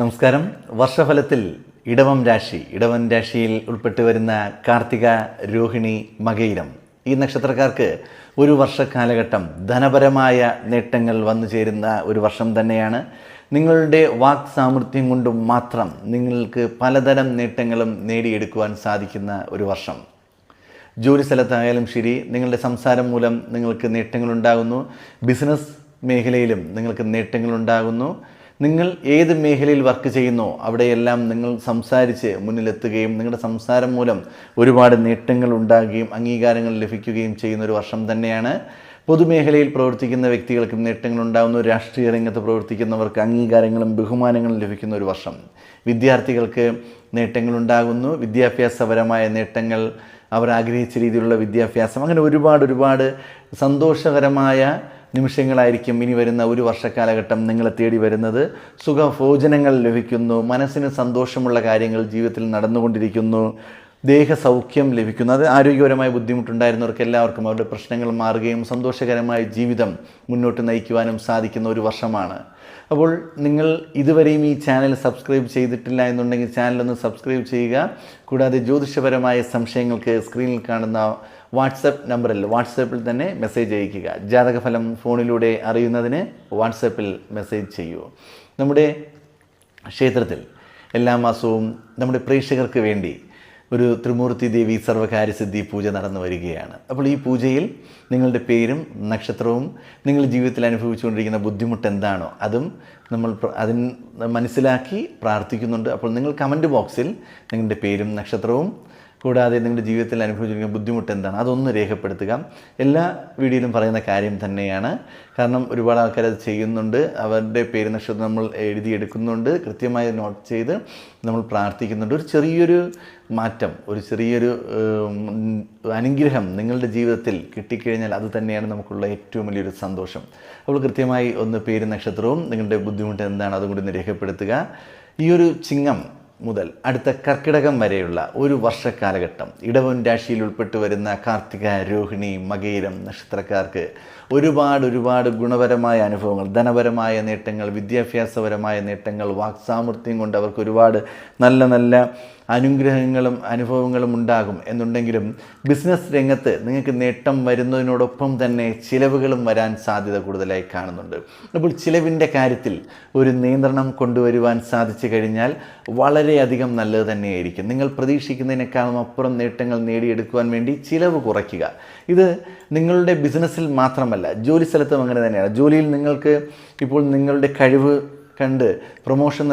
നമസ്കാരം. വർഷഫലത്തിൽ ഇടവം രാശി. ഇടവം രാശിയിൽ ഉൾപ്പെട്ടു വരുന്ന കാർത്തിക രോഹിണി മകയിരം. ഈ നക്ഷത്രക്കാർക്ക് ഒരു വർഷക്കാലഘട്ടം ധനപരമായ നേട്ടങ്ങൾ വന്നു ചേരുന്ന ഒരു വർഷം തന്നെയാണ്. നിങ്ങളുടെ വാക് സാമർഥ്യം കൊണ്ട് മാത്രം നിങ്ങൾക്ക് പലതരം നേട്ടങ്ങളും നേടിയെടുക്കുവാൻ സാധിക്കുന്ന ഒരു വർഷം. ജോലി സ്ഥലത്തായാലും ശരി നിങ്ങളുടെ സംസാരം മൂലം നിങ്ങൾക്ക് നേട്ടങ്ങളുണ്ടാകുന്നു. ബിസിനസ് മേഖലയിലും നിങ്ങൾക്ക് നേട്ടങ്ങളുണ്ടാകുന്നു. നിങ്ങൾ ഏത് മേഖലയിൽ വർക്ക് ചെയ്യുന്നോ അവിടെയെല്ലാം നിങ്ങൾ സംസാരിച്ച് മുന്നിലെത്തുകയും നിങ്ങളുടെ സംസാരം മൂലം ഒരുപാട് നേട്ടങ്ങൾ ഉണ്ടാകുകയും അംഗീകാരങ്ങൾ ലഭിക്കുകയും ചെയ്യുന്ന ഒരു വർഷം തന്നെയാണ്. പൊതുമേഖലയിൽ പ്രവർത്തിക്കുന്ന വ്യക്തികൾക്കും നേട്ടങ്ങൾ ഉണ്ടാകുന്ന രാഷ്ട്രീയ രംഗത്ത് പ്രവർത്തിക്കുന്നവർക്ക് അംഗീകാരങ്ങളും ബഹുമാനങ്ങളും ലഭിക്കുന്ന ഒരു വർഷം. വിദ്യാർത്ഥികൾക്ക് നേട്ടങ്ങളുണ്ടാകുന്നു വിദ്യാഭ്യാസപരമായ നേട്ടങ്ങൾ അവർ ആഗ്രഹിച്ച രീതിയിലുള്ള വിദ്യാഭ്യാസം. അങ്ങനെ ഒരുപാട് ഒരുപാട് സന്തോഷകരമായ നിമിഷങ്ങളായിരിക്കും ഇനി വരുന്ന ഒരു വർഷക്കാലഘട്ടം നിങ്ങളെ തേടി വരുന്നത്. സുഖഭോജനങ്ങൾ ലഭിക്കുന്നു. മനസ്സിന് സന്തോഷമുള്ള കാര്യങ്ങൾ ജീവിതത്തിൽ നടന്നുകൊണ്ടിരിക്കുന്നു. ദേഹസൗഖ്യം ലഭിക്കുന്നു. അത് ആരോഗ്യപരമായ ബുദ്ധിമുട്ടുണ്ടായിരുന്നവർക്ക് എല്ലാവർക്കും അവരുടെ പ്രശ്നങ്ങൾ മാറുകയും സന്തോഷകരമായ ജീവിതം മുന്നോട്ട് നയിക്കുവാനും സാധിക്കുന്ന ഒരു വർഷമാണ്. അപ്പോൾ നിങ്ങൾ ഇതുവരെയും ഈ ചാനൽ സബ്സ്ക്രൈബ് ചെയ്തിട്ടില്ല എന്നുണ്ടെങ്കിൽ ചാനലൊന്ന് സബ്സ്ക്രൈബ് ചെയ്യുക. കൂടാതെ ജ്യോതിഷപരമായ സംശയങ്ങൾക്ക് സ്ക്രീനിൽ കാണുന്ന വാട്സപ്പ് നമ്പറിൽ വാട്സപ്പിൽ തന്നെ മെസ്സേജ് അയയ്ക്കുക. ജാതകഫലം ഫോണിലൂടെ അറിയുന്നതിന് വാട്സപ്പിൽ മെസ്സേജ് ചെയ്യൂ. നമ്മുടെ ക്ഷേത്രത്തിൽ എല്ലാ മാസവും നമ്മുടെ പ്രേക്ഷകർക്ക് വേണ്ടി ഒരു ത്രിമൂർത്തി ദേവി സർവകാര്യസിദ്ധി പൂജ നടന്നു വരികയാണ്. അപ്പോൾ ഈ പൂജയിൽ നിങ്ങളുടെ പേരും നക്ഷത്രവും നിങ്ങൾ ജീവിതത്തിൽ അനുഭവിച്ചുകൊണ്ടിരിക്കുന്ന ബുദ്ധിമുട്ട് എന്താണോ അതും നമ്മൾ അതിന് മനസ്സിലാക്കി പ്രാർത്ഥിക്കുന്നുണ്ട്. അപ്പോൾ നിങ്ങൾ കമന്റ് ബോക്സിൽ നിങ്ങളുടെ പേരും നക്ഷത്രവും കൂടാതെ നിങ്ങളുടെ ജീവിതത്തിൽ അനുഭവിച്ചിരിക്കുന്ന ബുദ്ധിമുട്ട് എന്താണ്? അതൊന്ന് രേഖപ്പെടുത്തുക. എല്ലാ വീഡിയോയിലും പറയുന്ന കാര്യം തന്നെയാണ്. കാരണം ഒരുപാട് ആൾക്കാർ അത് ചെയ്യുന്നുണ്ട്. അവരുടെ പേര് നക്ഷത്രം നമ്മൾ എഴുതിയെടുക്കുന്നുണ്ട് കൃത്യമായി നോട്ട് ചെയ്ത് നമ്മൾ പ്രാർത്ഥിക്കുന്നുണ്ട്. ഒരു ചെറിയൊരു മാറ്റം ഒരു ചെറിയൊരു അനുഗ്രഹം നിങ്ങളുടെ ജീവിതത്തിൽ കിട്ടിക്കഴിഞ്ഞാൽ അത് തന്നെയാണ് നമുക്കുള്ള ഏറ്റവും വലിയൊരു സന്തോഷം. അപ്പോൾ കൃത്യമായി ഒന്ന് പേര് നക്ഷത്രവും നിങ്ങളുടെ ബുദ്ധിമുട്ട് എന്താണ്? അതും കൂടി ഒന്ന് രേഖപ്പെടുത്തുക. ഈ ഒരു ചിങ്ങം മുതൽ അടുത്ത കർക്കിടകം വരെയുള്ള ഒരു വർഷക്കാലഘട്ടം. ഇടവൻ രാശിയിൽ ഉൾപ്പെട്ടു വരുന്ന കാർത്തിക രോഹിണി മകീരം നക്ഷത്രക്കാർക്ക് ഒരുപാട് ഒരുപാട് ഗുണപരമായ അനുഭവങ്ങൾ ധനപരമായ നേട്ടങ്ങൾ വിദ്യാഭ്യാസപരമായ നേട്ടങ്ങൾ വാക്സാമർത്ഥ്യം കൊണ്ട് അവർക്ക് ഒരുപാട് നല്ല നല്ല അനുഗ്രഹങ്ങളും അനുഭവങ്ങളും ഉണ്ടാകും എന്നുണ്ടെങ്കിലും ബിസിനസ് രംഗത്ത് നിങ്ങൾക്ക് നേട്ടം വരുന്നതിനോടൊപ്പം തന്നെ ചിലവുകളും വരാൻ സാധ്യത കൂടുതലായി കാണുന്നുണ്ട്. അപ്പോൾ ചിലവിന്റെ കാര്യത്തിൽ ഒരു നിയന്ത്രണം കൊണ്ടുവരുവാൻ സാധിച്ചു കഴിഞ്ഞാൽ വളരെയധികം നല്ലത് തന്നെയായിരിക്കും. നിങ്ങൾ പ്രതീക്ഷിക്കുന്നതിനേക്കാളും അപ്പുറം നേട്ടങ്ങൾ നേടിയെടുക്കുവാൻ വേണ്ടി ചിലവ് കുറയ്ക്കുക. ഇത് നിങ്ങളുടെ ബിസിനസ്സിൽ മാത്രമല്ല ജോലി സ്ഥലത്തും അങ്ങനെ തന്നെയാണ്. ജോലിയിൽ നിങ്ങൾക്ക് ഇപ്പോൾ നിങ്ങളുടെ കഴിവ് കണ്ട് പ്രൊമോഷൻ